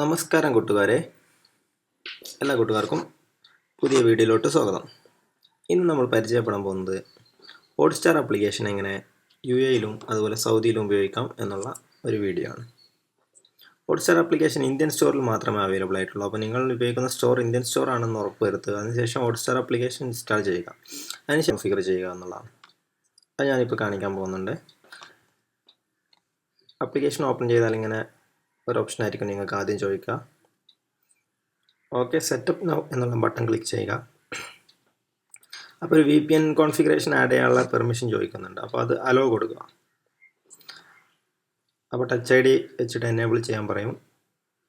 നമസ്കാരം കൂട്ടുകാരെ. എല്ലാ കൂട്ടുകാർക്കും പുതിയ വീഡിയോയിലോട്ട് സ്വാഗതം. ഇന്ന് നമ്മൾ പരിചയപ്പെടാൻ പോകുന്നത് ഹോട്ട്സ്റ്റാർ ആപ്ലിക്കേഷൻ എങ്ങനെ യു എയിലും അതുപോലെ സൗദിയിലും ഉപയോഗിക്കാം എന്നുള്ള ഒരു വീഡിയോ ആണ്. ഹോട്ട്സ്റ്റാർ ആപ്ലിക്കേഷൻ ഇന്ത്യൻ സ്റ്റോറിൽ മാത്രമേ അവൈലബിൾ ആയിട്ടുള്ളൂ. അപ്പോൾ നിങ്ങൾ ഉപയോഗിക്കുന്ന സ്റ്റോർ ഇന്ത്യൻ സ്റ്റോർ ആണെന്ന് ഉറപ്പ് വരുത്തുക അതിനുശേഷം ഹോട്ട്സ്റ്റാർ ആപ്ലിക്കേഷൻ ഇൻസ്റ്റാൾ ചെയ്യുക. അതിനുശേഷം ഫിഗർ ചെയ്യുക എന്നുള്ളതാണ്. അത് ഞാനിപ്പോൾ കാണിക്കാൻ പോകുന്നുണ്ട്. ആപ്ലിക്കേഷൻ ഓപ്പൺ ചെയ്താൽ ഇങ്ങനെ ഒരു ഓപ്ഷൻ ആയിരിക്കും നിങ്ങൾക്ക് ആദ്യം ചോദിക്കുക. ഓക്കെ സെറ്റപ്പ് നൗ എന്നുള്ള ബട്ടൺ ക്ലിക്ക് ചെയ്യുക. അപ്പോൾ ഒരു V P N configuration add ചെയ്യാനുള്ള പെർമിഷൻ ചോദിക്കുന്നുണ്ട്. അപ്പോൾ അത് അലോ കൊടുക്കുക. അപ്പോൾ ടച്ച് ഐ ഡി വെച്ചിട്ട് എനേബിൾ ചെയ്യാൻ പറയും.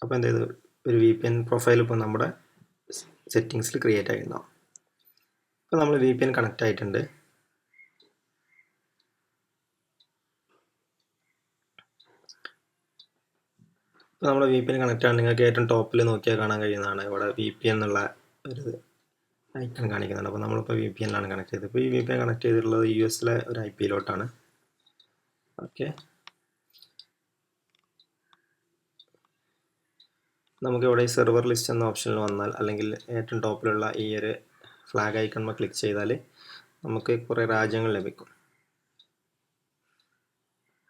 അപ്പോൾ എന്ത് ചെയ്തു? ഒരു വി പി എൻ പ്രൊഫൈൽ ഇപ്പോൾ നമ്മുടെ സെറ്റിങ്സിൽ ക്രിയേറ്റ് ആയിട്ടുണ്ടാവും അപ്പോൾ നമ്മൾ വി പി എൻ കണക്റ്റ് ആയിട്ടുണ്ട്. ഇപ്പോൾ നമ്മുടെ വി പി എൻ കണക്റ്റ് ആണ് നിങ്ങൾക്ക് ഏറ്റവും ടോപ്പിൽ നോക്കിയാൽ കാണാൻ കഴിയുന്നതാണ്. ഇവിടെ വി പി എൻ എന്നുള്ള ഒരു ഐക്കൺ കാണിക്കുന്നുണ്ട്. അപ്പോൾ നമ്മളിപ്പോൾ വി പി എന്നാണ് കണക്ട് ചെയ്തത്. ഇപ്പോൾ ഈ വി പി എൻ കണക്ട് ചെയ്തിട്ടുള്ളത് യു എസിലെ ഒരു ഐ പിയിലോട്ടാണ് ഓക്കെ നമുക്ക് ഇവിടെ ഈ സെർവർ ലിസ്റ്റ് എന്ന ഓപ്ഷനിൽ വന്നാൽ അല്ലെങ്കിൽ ഏറ്റവും ടോപ്പിലുള്ള ഈ ഒരു ഫ്ലാഗ് ഐക്കൺമ ക്ലിക്ക് ചെയ്താൽ നമുക്ക് കുറേ രാജ്യങ്ങൾ ലഭിക്കും.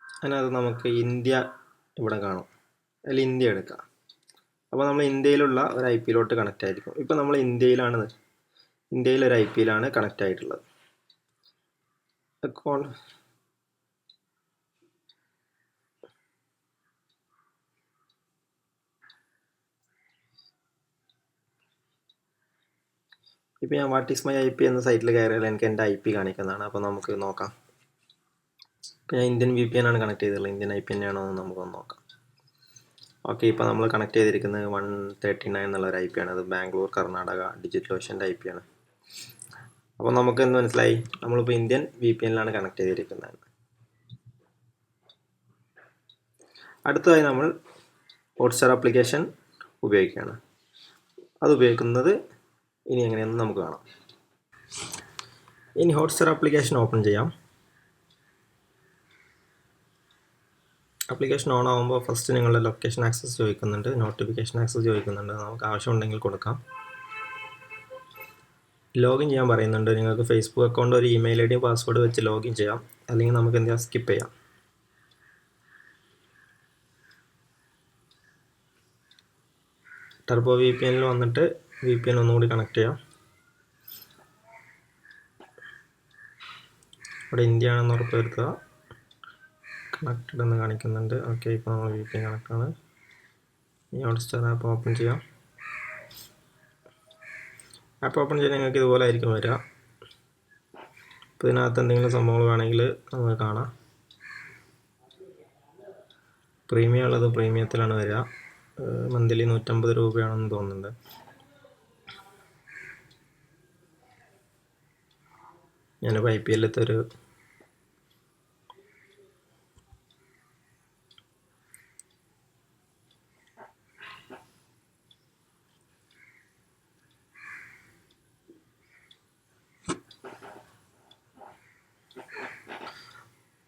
അതിനകത്ത് നമുക്ക് ഇന്ത്യ ഇവിടെ കാണും. അതിൽ ഇന്ത്യ എടുക്കാം. അപ്പോൾ നമ്മൾ ഇന്ത്യയിലുള്ള ഒരു ഐ പിയിലോട്ട് കണക്റ്റ് ആയിരിക്കും. ഇപ്പോൾ നമ്മൾ ഇന്ത്യയിലാണ് ഇന്ത്യയിൽ ഒരു ഐ പിയിലാണ് കണക്റ്റ് ആയിട്ടുള്ളത്. അക്കൗണ്ട് ഇപ്പോൾ ഞാൻ what is my I P എന്ന സൈറ്റിൽ കയറിയാൽ എനിക്ക് എന്റെ ഐ പി കാണിക്കുന്നതാണ്. അപ്പോൾ നമുക്ക് നോക്കാം. ഇപ്പോൾ ഞാൻ ഇന്ത്യൻ വി പി എൻ ആണ് കണക്ട് ചെയ്തിട്ടുള്ളത്. ഇന്ത്യൻ ഐ പി എൻ ആണോ എന്ന് നമുക്കൊന്ന് നോക്കാം. ഓക്കെ ഇപ്പോൾ നമ്മൾ കണക്ട് ചെയ്തിരിക്കുന്നത് വൺ തേർട്ടി നയൻ എന്നുള്ള ഒരു ഐ പി ആണ്. അത് ബാംഗ്ലൂർ കർണാടക ഡിജിറ്റൽ ഓഷ്യന്റെ ഐ പി ആണ്. അപ്പോൾ നമുക്ക് എന്ത് മനസ്സിലായി നമ്മളിപ്പോൾ ഇന്ത്യൻ വി പി എനിലാണ് കണക്ട് ചെയ്തിരിക്കുന്നത്. അടുത്തതായി നമ്മൾ ഹോട്ട്സ്റ്റാർ ആപ്ലിക്കേഷൻ ഉപയോഗിക്കുകയാണ്. അത് ഉപയോഗിക്കുന്നത് ഇനി എങ്ങനെയെന്ന് നമുക്ക് കാണാം. ഇനി ഹോട്ട്സ്റ്റാർ ആപ്ലിക്കേഷൻ ഓപ്പൺ ചെയ്യാം. ആപ്ലിക്കേഷൻ ഓൺ ആകുമ്പോൾ ഫസ്റ്റ് നിങ്ങളുടെ ലൊക്കേഷൻ ആക്സസ് ചോദിക്കുന്നുണ്ട് നോട്ടിഫിക്കേഷൻ ആക്സസ് ചോദിക്കുന്നുണ്ട്. നമുക്ക് ആവശ്യമുണ്ടെങ്കിൽ കൊടുക്കാം. ലോഗിൻ ചെയ്യാൻ പറയുന്നുണ്ട്. നിങ്ങൾക്ക് ഫേസ്ബുക്ക് അക്കൗണ്ട് ഒരു ഇമെയിൽ ഐ ഡിയും പാസ്വേഡ് വെച്ച് ലോഗിൻ ചെയ്യാം. അല്ലെങ്കിൽ നമുക്ക് എന്ത് സ്കിപ്പ് ചെയ്യാം. ടർബോ വി പി എനിൽ വന്നിട്ട് വി പി എൻ ഒന്നുകൂടി കണക്ട് ചെയ്യാം. ഇവിടെ ഇന്ത്യ ആണെന്ന് ഉറപ്പ് വരുത്തുക. കണക്റ്റഡ് എന്ന് കാണിക്കുന്നുണ്ട്. ഓക്കെ ഇപ്പോൾ നമ്മൾ വി പി കണക്റ്റാണ് ഈ ഹോട്ട്സ്റ്റാർ ആപ്പ് ഓപ്പൺ ചെയ്യാം. ആപ്പ് ഓപ്പൺ ചെയ്യാൻ നിങ്ങൾക്ക് ഇതുപോലെ ആയിരിക്കും വരിക. അപ്പോൾ ഇതിനകത്ത് എന്തെങ്കിലും സംഭവങ്ങൾ വേണമെങ്കിൽ നമുക്ക് കാണാം. പ്രീമിയം ഉള്ളത് പ്രീമിയത്തിലാണ് വരിക. മന്ത്ലി നൂറ്റമ്പത് രൂപയാണെന്ന് തോന്നുന്നുണ്ട്. ഞാനിപ്പോൾ ഐ പി എല്ലത്തെ ഒരു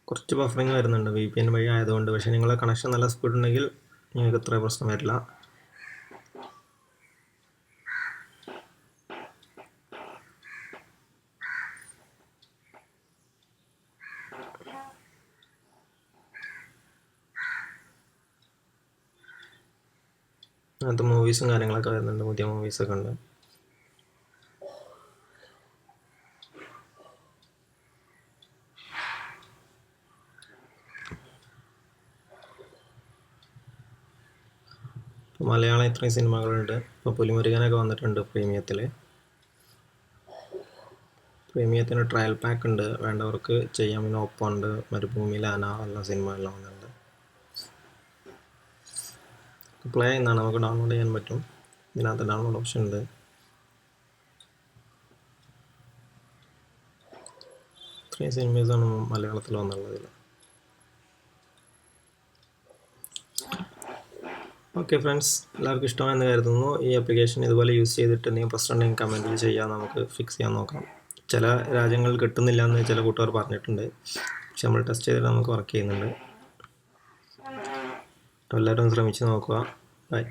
കുറച്ച് ബഫറിങ് വരുന്നുണ്ട്. വി പി എൻ വഴി ആയതുകൊണ്ട്. പക്ഷേ നിങ്ങളെ കണക്ഷൻ നല്ല സ്പീഡ് ഉണ്ടെങ്കിൽ നിങ്ങൾക്ക് ഇത്ര പ്രശ്നം വരില്ല. അത് മൂവീസും കാര്യങ്ങളൊക്കെ വരുന്നുണ്ട്. പുതിയ മൂവീസൊക്കെ ഉണ്ട്. മലയാളം ഇത്രയും സിനിമകളുണ്ട്. ഇപ്പോൾ പുലിമുരുകനൊക്കെ വന്നിട്ടുണ്ട് പ്രീമിയത്തിൽ പ്രീമിയത്തിന് ട്രയൽ പാക്ക് ഉണ്ട്. വേണ്ടവർക്ക് ചെയ്യാൻ പിന്നെ ഒപ്പം ഉണ്ട് മരുഭൂമിയിൽ ആന എല്ലാ സിനിമകളിലും വന്നിട്ടുണ്ട്. പ്ലേ ചെയ്യുന്നതാണ്. നമുക്ക് ഡൗൺലോഡ് ചെയ്യാൻ പറ്റും. ഇതിനകത്ത് ഡൗൺലോഡ് ഓപ്ഷൻ ഉണ്ട്. ഇത്രയും സിനിമീസാണ് മലയാളത്തിൽ വന്നുള്ളത് ഓക്കെ ഫ്രണ്ട്സ് എല്ലാവർക്കും ഇഷ്ടമായെന്ന് കരുതുന്നു. ഈ ആപ്ലിക്കേഷൻ ഇതുപോലെ യൂസ് ചെയ്തിട്ട് എന്തെങ്കിലും പ്രശ്നം ഉണ്ടെങ്കിൽ കമന്റിൽ ചെയ്യാം. നമുക്ക് ഫിക്സ് ചെയ്യാൻ നോക്കാം. ചില രാജ്യങ്ങളിൽ കിട്ടുന്നില്ല എന്ന് ചില കൂട്ടുകാർ പറഞ്ഞിട്ടുണ്ട്. പക്ഷെ നമ്മൾ ടെസ്റ്റ് ചെയ്തിട്ട് നമുക്ക് വർക്ക് ചെയ്യുന്നുണ്ട്. എല്ലാവരും ശ്രമിച്ച് നോക്കുക. ബൈ